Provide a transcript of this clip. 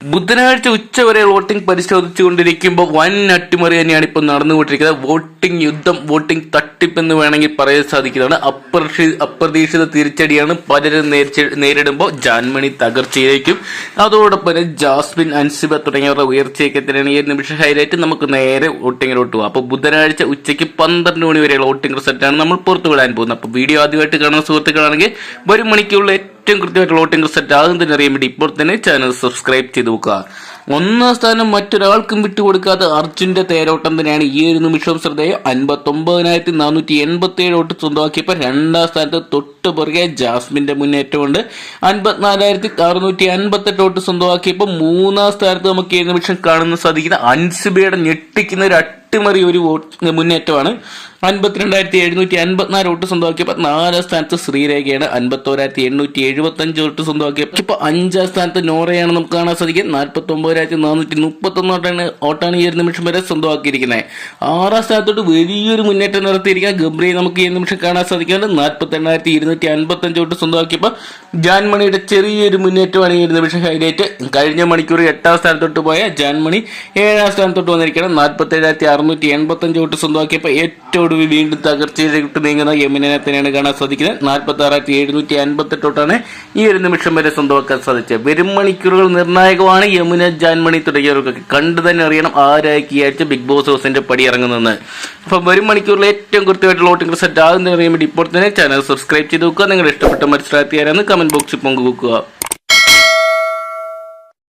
ബുധനാഴ്ച ഉച്ച വരെ വോട്ടിംഗ് പരിശോധിച്ചുകൊണ്ടിരിക്കുമ്പോൾ വൻ അട്ടിമറി തന്നെയാണ് ഇപ്പോൾ നടന്നുകൊണ്ടിരിക്കുന്നത്. വോട്ടിംഗ് യുദ്ധം വോട്ടിംഗ് തട്ടിപ്പ് എന്ന് വേണമെങ്കിൽ പറയാൻ സാധിക്കുന്നതാണ്. അപ്രതീക്ഷിത തിരിച്ചടിയാണ് പലരും നേരിടുമ്പോൾ ജാൻമണി തകർച്ചയിലേക്കും അതോടൊപ്പം തന്നെ ജാസ്മിൻ അൻസിബ തുടങ്ങിയവരുടെ ഉയർച്ചയൊക്കെ തന്നെയാണ് ഈ നിമിഷം ഹൈലൈറ്റ് നമുക്ക് നേരെ വോട്ടിങ്ങിലോട്ട് പോകാം. അപ്പോൾ ബുധനാഴ്ച ഉച്ചയ്ക്ക് പന്ത്രണ്ട് മണി വരെയുള്ള വോട്ടിംഗ് റിസൾട്ടാണ് നമ്മൾ പുറത്തു വിടാൻ പോകുന്നത്. അപ്പോൾ വീഡിയോ ആദ്യമായിട്ട് കാണുന്ന സുഹൃത്തുക്കളാണെങ്കിൽ ഒരു മണിക്കുള്ള ഏറ്റവും കൃത്യമായിട്ടുള്ള വോട്ടിംഗ് റിസൾട്ട് ആകുന്നതിനറിയാൻ വേണ്ടി ഇപ്പോൾ തന്നെ ചാനൽ സബ്സ്ക്രൈബ് ചെയ്ത് വെക്കുക. ഒന്നാം സ്ഥാനം മറ്റൊരാൾക്കും വിട്ടുകൊടുക്കാത്ത അർജുന്റെ തേരോട്ടം തന്നെയാണ് ഈ ഒരു നിമിഷം ശ്രദ്ധേയം. അൻപത്തി ഒമ്പതിനായിരത്തി നാനൂറ്റി എൺപത്തി ഏഴ് വോട്ട് സ്വന്തമാക്കിയപ്പോൾ രണ്ടാം സ്ഥാനത്ത് തൊട്ട് പുറകെ ജാസ്മിന്റെ മുന്നേറ്റമുണ്ട് അൻപത്തിനാലായിരത്തി അറുന്നൂറ്റി അൻപത്തെട്ട് വോട്ട് സ്വന്തമാക്കിയപ്പോൾ മൂന്നാം സ്ഥാനത്ത് നമുക്ക് ഈ നിമിഷം കാണുന്ന സാധിക്കുന്ന അൻസുബയുടെ ഞെട്ടിക്കുന്ന ഒരു അട്ടിമറി ഒരു വോട്ട് മുന്നേറ്റമാണ്. അൻപത്തിരണ്ടായിരത്തി എഴുന്നൂറ്റി അൻപത്തിനാല് വോട്ട് സ്വന്തമാക്കിയപ്പോൾ നാലാം സ്ഥാനത്ത് ശ്രീരേഖയാണ്. അൻപത്തോരായിരത്തി എണ്ണൂറ്റി എഴുപത്തി അഞ്ച് വോട്ട് സ്വന്തമാക്കിയപ്പോൾ ഇപ്പോൾ അഞ്ചാം സ്ഥാനത്ത് നോറയാണ് നമുക്ക് കാണാൻ സാധിക്കും നാൽപ്പത്തി ഒമ്പതിനായിരത്തി നാനൂറ്റി മുപ്പത്തി ഒന്നോട്ടാണ് ഓട്ടാണ് ഈ ഒരു നിമിഷം വരെ സ്വന്തമാക്കിയിരിക്കുന്നത്. ആറാം സ്ഥാനത്തോട്ട് വലിയൊരു മുന്നേറ്റം നടത്തിയിരിക്കുക ഗംബ്രിയെ നമുക്ക് ഈ നിമിഷം കാണാൻ സാധിക്കുന്നുണ്ട്. നാൽപ്പത്തി എണ്ണായിരത്തി ഇരുന്നൂറ്റി അൻപത്തി അഞ്ച് തൊട്ട് സ്വന്തമാക്കിയപ്പോൾ ജാൻമണിയുടെ ചെറിയൊരു മുന്നേറ്റമാണ് ഈ ഒരു നിമിഷം ഹൈലൈറ്റ്. കഴിഞ്ഞ മണിക്കൂർ എട്ടാം സ്ഥാനത്തോട്ട് പോയ ജാൻമണി ഏഴാം സ്ഥാനത്തോട്ട് വന്നിരിക്കണം നാൽപ്പത്തി ഏഴായിരത്തി അറുന്നൂറ്റി എൺപത്തി അഞ്ച് തൊട്ട് സ്വന്തമാക്കിയപ്പോൾ ഏറ്റവും വീണ്ടും തകർച്ചയിലേക്ക് നീങ്ങുന്ന യമുനെ തന്നെയാണ് കാണാൻ സാധിക്കുന്നത്. നാൽപ്പത്തി ആറായിരത്തി എഴുന്നൂറ്റി അൻപത്തെട്ട് വോട്ടാണ് ഈ ഒരു നിമിഷം വരെ സ്വന്തമാക്കാൻ സാധിച്ചത്. വരും മണിക്കൂറുകൾ നിർണായകമാണ് യമുന ജാൻമണി തുടങ്ങിയവർക്കൊക്കെ കണ്ടു തന്നെ അറിയണം ആഴ്ച ബിഗ് ബോസ് ഹൗസിന്റെ പടി ഇറങ്ങുന്നതെന്ന്. അപ്പം വരും മണിക്കൂറിൽ ഏറ്റവും കൃത്യമായിട്ടുള്ള വോട്ടിംഗ് റിസൾട്ട് ആകുന്ന അറിയാൻ വേണ്ടി ഇപ്പോൾ തന്നെ ചാനൽ സബ്സ്ക്രൈബ് ചെയ്ത് വെക്കുക. നിങ്ങളുടെ ഇഷ്ടപ്പെട്ട മത്സരാർത്ഥിയരെന്ന് കമന്റ് ബോക്സിൽ പങ്കുവെക്കുക.